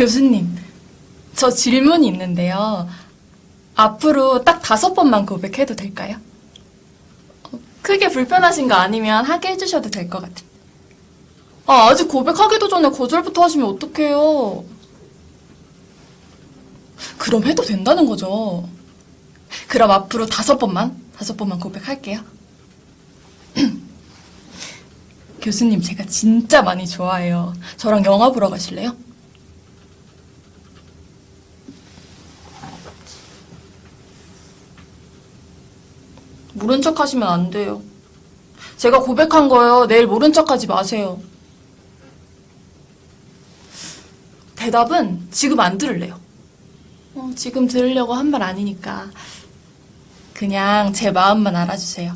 교수님, 저 질문이 있는데요. 앞으로 딱 다섯 번만 고백해도 될까요? 어, 크게 불편하신 거 아니면 하게 해주셔도 될 것 같아요. 아, 아직 고백하기도 전에 거절부터 하시면 어떡해요. 그럼 해도 된다는 거죠. 그럼 앞으로 다섯 번만, 다섯 번만 고백할게요. 교수님, 제가 진짜 많이 좋아해요. 저랑 영화 보러 가실래요? 모른 척 하시면 안 돼요. 제가 고백한 거요. 내일 모른 척 하지 마세요. 대답은 지금 안 들을래요. 어, 지금 들으려고 한 말 아니니까. 그냥 제 마음만 알아주세요.